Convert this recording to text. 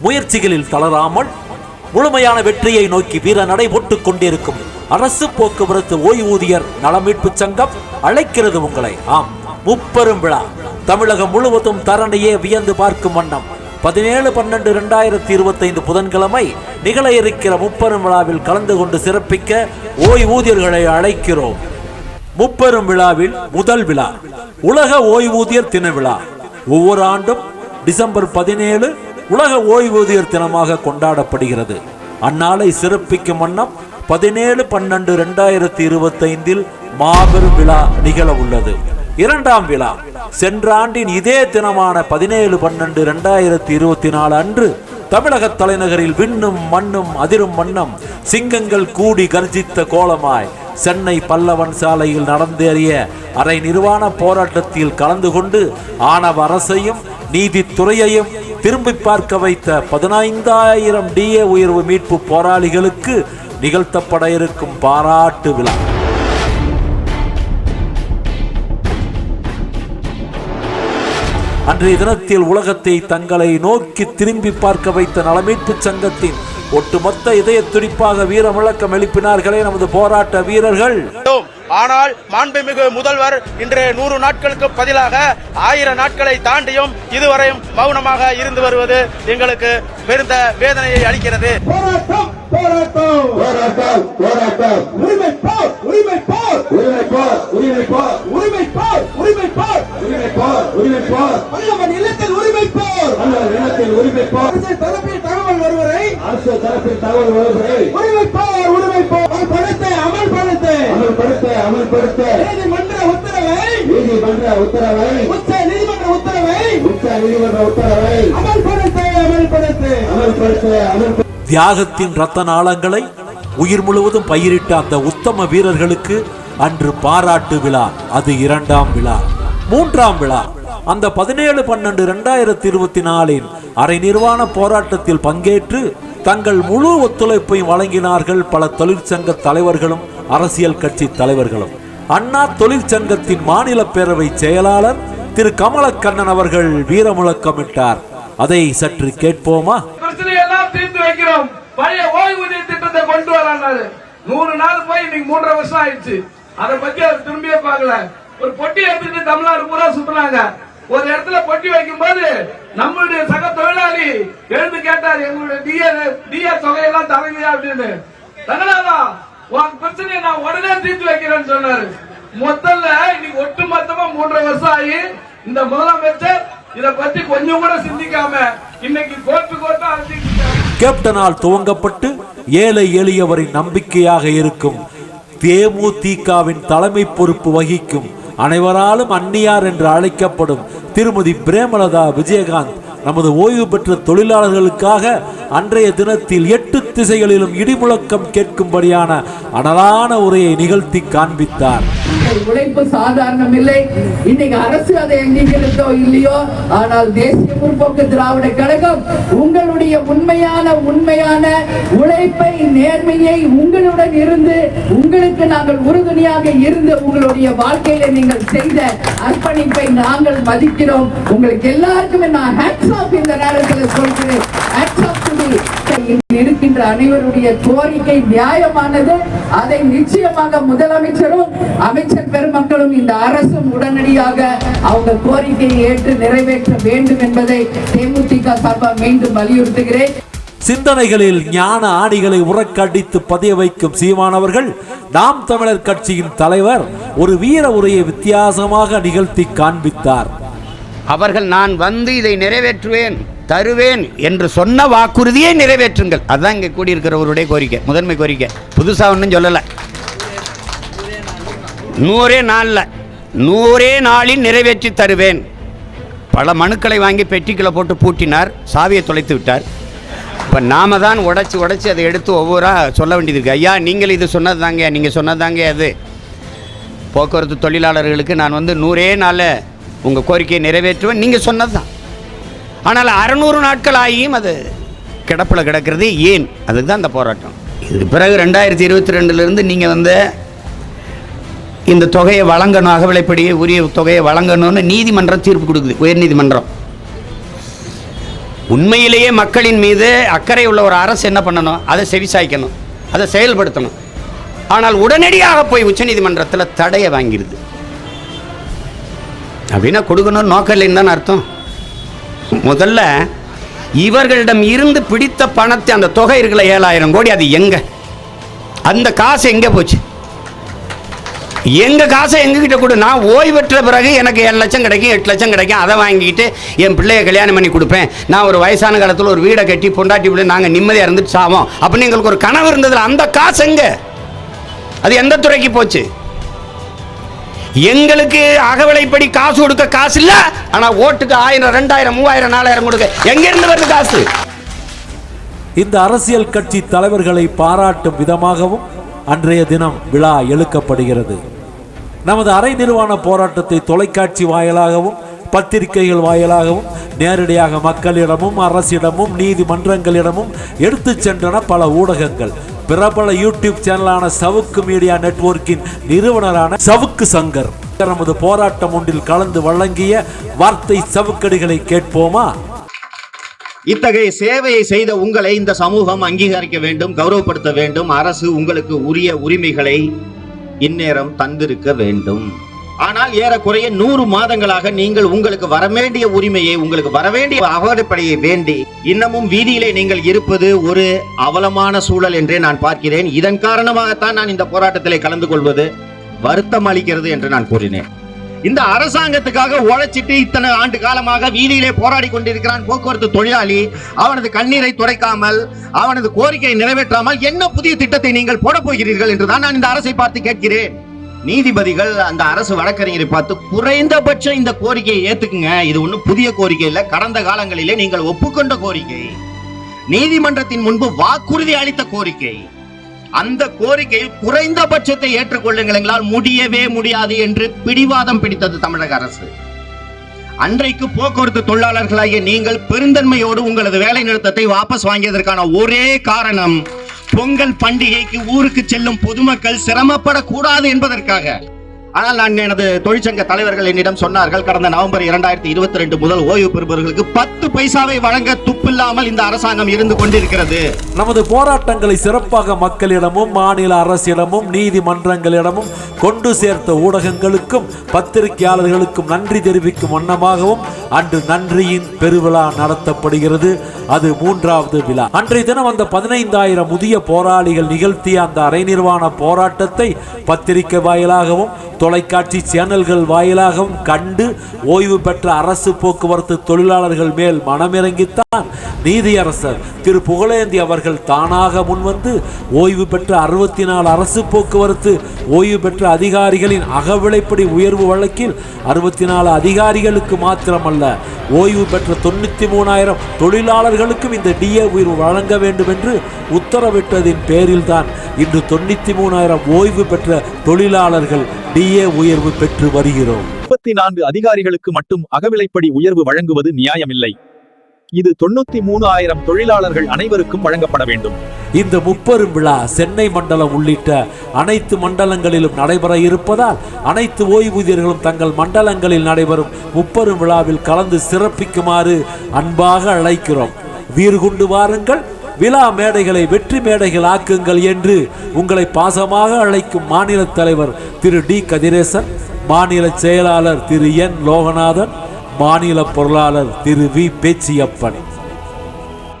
முயற்சிகளில் தளராமல் முழுமையான வெற்றியை நோக்கி வீர நடை போட்டுக் கொண்டிருக்கும் அரசு போக்குவரத்து ஓய்வூதியர் நலமீட்பு சங்கம் அழைக்கிறது உங்களை. ஆம் முப்பெரும் விழா. தமிழகம் முழுவதும் தரணியே வியந்து பார்க்கும் வண்ணம். பதினேழு பன்னெண்டு இரண்டாயிரத்தி இருபத்தைந்து புதன்கிழமை நிகழ இருக்கிற முப்பெரும் விழாவில் கலந்து கொண்டு சிறப்பிக்க ஓய்வூதியர்களை அழைக்கிறோம். முப்பெரும் விழாவில் முதல் விழா. உலக ஓய்வூதியர் தின விழா. ஒவ்வொரு ஆண்டும் டிசம்பர் பதினேழு உலக ஓய்வூதியர் தினமாக கொண்டாடப்படுகிறது. அந்நாளை சிறப்பிக்கும் வண்ணம் பதினேழு பன்னெண்டு ரெண்டாயிரத்தி இருபத்தைந்தில் மாபெரும் விழா நிகழ உள்ளது. இரண்டாம் விழா. சென்ற ஆண்டின் இதே தினமான பதினேழு பன்னெண்டு ரெண்டாயிரத்தி இருபத்தி நாலு அன்று தமிழக தலைநகரில் விண்ணும் மண்ணும் அதிரும் வண்ணம் சிங்கங்கள் கூடி கர்ஜித்த கோலமாய் சென்னை பல்லவன் சாலையில் நடந்தேறிய அரை நிர்வாண போராட்டத்தில் கலந்து கொண்டு ஆணவ அரசையும் நீதித்துறையையும் திரும்பி பார்க்க வைத்த பதினைந்தாயிரம் டிஏ உயர்வு மீட்பு போராளிகளுக்கு நிகழ்த்தப்பட இருக்கும் பாராட்டு விழா. அன்றைய தினத்தில் உலகத்தை தங்களை நோக்கி திரும்பி பார்க்க வைத்த நலமீட்பு சங்கத்தின் ஒட்டுமொத்த இதய துடிப்பாக வீரமிழக்கம் எழுப்பினார்களே நமது போராட்ட வீரர்கள். ஆனால் மாண்புமிகு முதல்வர் இன்று நூறு நாட்களுக்கு பதிலாக ஆயிரம் நாட்களை தாண்டியும் இதுவரையும் மௌனமாக இருந்து வருவது எங்களுக்கு பெருந்த வேதனையை அளிக்கிறது. தகவல் வருவதை அரசு தரப்பில் தகவல் வருவதை உரிமைப்பார் உரிமை அமல்படுத்த அமல்படுத்த. நீதிமன்ற உத்தரவை நீதிமன்ற உத்தரவை. உச்ச நீதிமன்ற உத்தரவை உச்ச நீதிமன்ற உத்தரவை. அமல்படுத்த அமல்படுத்த. அமல்படுத்த அமல்படுத்த. தியாகத்தின் ரத்த நாளங்களை உயிர் முழுவதும் பயிரிட்ட அந்த உத்தம வீரர்களுக்கு அன்று பாராட்டு விழா அது இரண்டாம் விழா மூன்றாம் விழா. அந்த பதினேழு பன்னெண்டு ரெண்டாயிரத்தி இருபத்தி நாலின் அரை நிர்வாண போராட்டத்தில் பங்கேற்று தங்கள் முழு ஒத்துழைப்பையும் வழங்கினார்கள் பல தொழிற்சங்க தலைவர்களும் அரசியல் கட்சி தலைவர்களும். அண்ணா தொழிற்சங்கத்தின் மாநில பேரவை செயலாளர் திரு கமலக்கண்ணன் அவர்கள் வீர முழக்கமிட்டார் அதை சற்று கேட்போமா? பிரச்சனையெல்லாம் வைக்கிறோம். பழைய ஓய்வூதிய திட்டத்தை கொண்டு வரானாரு. நூறு நாள் போய் இன்னைக்கு மூன்றரை வருஷம் ஆயிடுச்சு. அதை பத்தி அவர் திரும்பியே பார்க்கல. ஒரு பொட்டி எடுத்துட்டு தமிழ்நாடு பூரா சுத்தினாங்க. ஒரு இடத்துல பொட்டி வைக்கும் போது நம்மளுடைய சக தொழிலாளி எழுந்து கேட்டார் எங்களுடைய டிஏ டிஏ தொகையெல்லாம் தரலையா? அப்படின்னு. தகலாதா உன் பிரச்சனையை நான் உடனே தீர்த்து வைக்கிறேன்னு சொன்னாரு. முதல்ல இன்னைக்கு ஒட்டு மொத்தமா மூன்றரை வருஷம் ஆகி இந்த முதலமைச்சர் இதை பத்தி கொஞ்சம் கூட சிந்திக்காம இன்னைக்கு கோர்ட்டு கோர்ட்டா அழைச்சிட்டு கேப்டனால் துவங்கப்பட்டு ஏழை எளியவரின் நம்பிக்கையாக இருக்கும். தேமுதிகவின் தலைமை பொறுப்பு வகிக்கும். அனைவராலும் அன்னியார் என்று அழைக்கப்படும் திருமதி பிரேமலதா விஜயகாந்த் நமது ஓய்வு பெற்ற தொழிலாளர்களுக்காக அன்றைய தினத்தில் எட்டு திசைகளிலும் இடிமுழக்கம் கேட்கும்படியான அனலான உரையை நிகழ்த்தி காண்பித்தார். உழைப்பு சாதாரணம் இல்லை இன்னைக்கு அரசு அதை அங்கீகரித்தோ இல்லையோ? ஆனால் தேசிய முற்போக்கு திராவிட கழகம் உங்களுடைய உண்மையான உண்மையான உழைப்பை நேர்மையை உங்களுடன் இருந்து உங்களுக்கு நாங்கள் உறுதுணையாக இருந்து உங்களுடைய வாழ்க்கையில நீங்கள் செய்த அர்ப்பணிப்பை நாங்கள் மதிக்கிறோம். உங்களுக்கு எல்லாருக்குமே நான் ஹேட்ஸ் ஆஃப் இந்த நேரத்தில் சொல்கிறேன். ஹேட்ஸ் ஆஃப் இருக்கின்ற அனைவருடைய கோரிக்கை நியாயமானது. அதை நிச்சயமாக முதலமைச்சரும் அமைச்சர் பெருமக்களும் இந்த அரசும் உடனடியாக அவங்க கோரிக்கையை ஏற்று நிறைவேற்ற வேண்டும் என்பதை தேமுதிக சார்பாக மீண்டும் வலியுறுத்துகிறேன். சிந்தனைகளில் ஞான ஆணிகளை உறக்கடித்து பதிய வைக்கும் சீமானவர்கள் நாம் தமிழர் கட்சியின் தலைவர் ஒரு வீர உரையை வித்தியாசமாக நிகழ்த்தி காண்பித்தார். அவர்கள் நான் வந்து இதை நிறைவேற்றுவேன் தருவேன் என்று சொன்ன வாக்குறுதியை நிறைவேற்றுங்கள். அதுதான் இங்கே கூடியிருக்கிறவருடைய கோரிக்கை முதன்மை கோரிக்கை. புதுசாக ஒன்றும் சொல்லலை. நூறே நாளில் நூறே நாளில் நிறைவேற்றி தருவேன். பல மனுக்களை வாங்கி பெட்டிக்குள்ள போட்டு பூட்டினார் சாவியை தொலைத்து விட்டார். இப்போ நாம தான் உடைச்சி உடைச்சி அதை எடுத்து ஒவ்வொரு சொல்ல வேண்டியது இருக்குது ஐயா நீங்கள் இது சொன்னது தாங்க நீங்கள் சொன்னது தாங்க அது போக்குவரத்து தொழிலாளர்களுக்கு நான் வந்து நூறே நாளில் உங்கள் கோரிக்கையை நிறைவேற்றுவேன். நீங்கள் சொன்னது தான் ஆனால் அறநூறு நாட்கள் ஆகியும் அது கிடப்பில் கிடக்கிறது. ஏன்? அதுக்கு தான் அந்த போராட்டம். இதுக்கு பிறகு ரெண்டாயிரத்தி இருபத்தி ரெண்டுலேருந்து நீங்கள் வந்து இந்த தொகையை வழங்கணும் அகவிலைப்படியே உரிய தொகையை வழங்கணும்னு நீதிமன்றம் தீர்ப்பு கொடுக்குது. உயர்நீதிமன்றம். உண்மையிலேயே மக்களின் மீது அக்கறை உள்ள ஒரு அரசு என்ன பண்ணணும்? அதை செவிசாய்க்கணும். அதை செயல்படுத்தணும். ஆனால் உடனடியாக போய் உச்சநீதிமன்றத்தில் தடையை வாங்கிடுது. அப்படின்னா கொடுக்கணும்னு நோக்கம் இல்லைன்னு தானே அர்த்தம். முதல்ல இவர்களிடம் இருந்து பிடித்த பணத்தை அந்த தொகை இருக்கல ஏழாயிரம் கோடி அது எங்க? அந்த காசு எங்க போச்சு? எங்க காசை எங்ககிட்ட கொடு? நான் ஓய்வு பெற்ற பிறகு எனக்கு ஏழு லட்சம் கிடைக்கும் எட்டு லட்சம் கிடைக்கும் அதை வாங்கிக்கிட்டு என் பிள்ளைய கல்யாணம் பண்ணி கொடுப்பேன். நான் ஒரு வயசான காலத்தில் ஒரு வீடை கட்டி பொண்டாட்டி பிள்ளை நாங்கள் நிம்மதியாக இருந்துட்டு சாவோம். அப்படின்னு எங்களுக்கு ஒரு கனவு இருந்ததில் அந்த காசு எங்க? அது எந்த துறைக்கு போச்சு? எங்களுக்கு அகவிலைப்படி காசு கொடுக்க காசு இல்ல ஆனா ஓட்டுக்கு ஆயிரம் ரெண்டாயிரம் மூவாயிரம் நாலாயிரம் கொடுக்க. எங்க இருந்து வருது காசு? இந்த அரசியல் கட்சி தலைவர்களை பாராட்டும் விதமாகவும் அன்றைய தினம் விழா எழுக்கப்படுகிறது. நமது அரை நிர்வாண போராட்டத்தை தொலைக்காட்சி வாயிலாகவும் பத்திரிகைகள் வாயிலாகவும் நேரடியாக மக்களிடமும் அரசிடமும் நீதிமன்றங்களிடமும் எடுத்துச் சென்றன பல ஊடகங்கள். பிரபல யூடியூப் சேனலான சவுக்கு மீடியா நெட்வொர்க்கின் நிறுவனரான சவுக்கு சங்கர். நமது போராட்டம் ஒன்றில் கலந்து வழங்கிய வார்த்தை சவுக்கடிகளை கேட்போமா? இத்தகைய சேவையை செய்த உங்களை இந்த சமூகம் அங்கீகரிக்க வேண்டும் கௌரவப்படுத்த வேண்டும். அரசு உங்களுக்கு உரிய உரிமைகளை இந்நேரம் தந்திருக்க வேண்டும். ஆனால் ஏறக்குறைய நூறு மாதங்களாக நீங்கள் உங்களுக்கு வரவேண்டிய உரிமையை உங்களுக்கு வரவேண்டிய அகவடைப்படையை வேண்டி இன்னமும் வீதியிலே நீங்கள் இருப்பது ஒரு அவலமான சூழல் என்றே நான் பார்க்கிறேன். இதன் காரணமாகத்தான் நான் இந்த போராட்டத்திலே கலந்து கொள்வது வருத்தம் அளிக்கிறது என்று நான் கூறினேன். இந்த அரசாங்கத்துக்காக உழைச்சிட்டு இத்தனை ஆண்டு காலமாக வீதியிலே போராடி கொண்டிருக்கிறான் போக்குவரத்து தொழிலாளி. அவனது கண்ணீரை துடைக்காமல் அவனது கோரிக்கையை நிறைவேற்றாமல் என்ன புதிய திட்டத்தை நீங்கள் போட போகிறீர்கள் என்றுதான் நான் இந்த அரசை பார்த்து கேட்கிறேன். நீதிபதிகள் அந்த அரசு வழக்கறிஞரை பார்த்து குறைந்தபட்சம் இந்த கோரிக்கையை ஏத்துக்குங்க. இது ஒண்ணும் புதிய கோரிக்கை இல்ல. கடந்த காலங்களிலே நீங்கள் ஒப்புக்கொண்ட கோரிக்கை. நீதிமன்றத்தின் முன்பு வாக்குறுதி அளித்த கோரிக்கை. அந்த கோரிக்கையில் குறைந்தபட்சத்தை ஏற்றுக்கொள்ளுங்கள் எங்களால் முடியவே முடியாது என்று பிடிவாதம் பிடித்தது தமிழக அரசு. அன்றைக்கு போக்குவரத்து தொழிலாளர்களாகிய நீங்கள் பெருந்தன்மையோடு உங்களது வேலை நிறுத்தத்தை வாபஸ் வாங்கியதற்கான ஒரே காரணம் பொங்கல் பண்டிகைக்கு ஊருக்கு செல்லும் பொதுமக்கள் சிரமப்படக்கூடாது என்பதற்காக ஆனால் நான் எனது தொழிற்சங்க தலைவர்கள் என்னிடம் சொன்னார்கள் கடந்த நவம்பர் இரண்டாயிரத்தி இருபத்தி ரெண்டு முதல் ஓய்வு பெறுபவர்களுக்கு பத்து பைசாவை வழங்க துப்பில்லாமல் இந்த அரசாங்கம் இருந்து கொண்டிருக்கிறது. நமது போராட்டங்களை சிறப்பாக மக்களிடமும் மாநில அரசிடமும் நீதிமன்றங்களிடமும் கொண்டு சேர்த்த ஊடகங்களுக்கும் பத்திரிகையாளர்களுக்கும் நன்றி தெரிவிக்கும் வண்ணமாகவும் அன்று நன்றியின் பெருவிழா நடத்தப்படுகிறது. அது மூன்றாவது விழா. அன்றைய தினம் அந்த பதினைந்தாயிரம் முதிய போராளிகள் நிகழ்த்திய அந்த அரை நிர்வாண போராட்டத்தை பத்திரிகை வாயிலாகவும் தொலைக்காட்சி சேனல்கள் வாயிலாகவும் கண்டு ஓய்வு பெற்ற அரசு போக்குவரத்து தொழிலாளர்கள் மேல் மனமிறங்கித்தான் நீதியரசர். திரு. புகழேந்தி அவர்கள் தானாக முன்வந்து ஓய்வு பெற்ற அறுபத்தி நாலு அரசு போக்குவரத்து ஓய்வு பெற்ற அதிகாரிகளின் அகவிலைப்படி உயர்வு வழக்கில் அறுபத்தி நாலு அதிகாரிகளுக்கு மாத்திரமல்ல ஓய்வு பெற்ற தொண்ணூத்தி மூணாயிரம் தொழிலாளர்களுக்கும் இந்த டிஏ உயர்வு வழங்க வேண்டும் என்று உத்தரவிட்டதின் பேரில்தான் இன்று தொண்ணூத்தி மூணாயிரம் ஓய்வு பெற்ற தொழிலாளர்கள் டிஏ உயர்வு பெற்று வருகிறோம். முப்பத்தி நான்கு அதிகாரிகளுக்கு மட்டும் அகவிலைப்படி உயர்வு வழங்குவது நியாயமில்லை. இது தொண்ணூத்தி மூணு ஆயிரம் தொழிலாளர்கள் அனைவருக்கும் வழங்கப்பட வேண்டும். இந்த முப்பெரும் விழா சென்னை மண்டலம் உள்ளிட்ட அனைத்து மண்டலங்களிலும் நடைபெற இருப்பதால் அனைத்து ஓய்வூதியர்களும் தங்கள் மண்டலங்களில் நடைபெறும் முப்பெரும் விழாவில் கலந்து சிறப்பிக்குமாறு அன்பாக அழைக்கிறோம். வீறு கொண்டு வாருங்கள். விழா மேடைகளை வெற்றி மேடைகள் ஆக்குங்கள் என்று உங்களை பாசமாக அழைக்கும் மாநில தலைவர் திரு டி கதிரேசன் மாநில செயலாளர் திரு என் லோகநாதன் மாநில பொருளாளர் திரு வி பேச்சியப்பன்.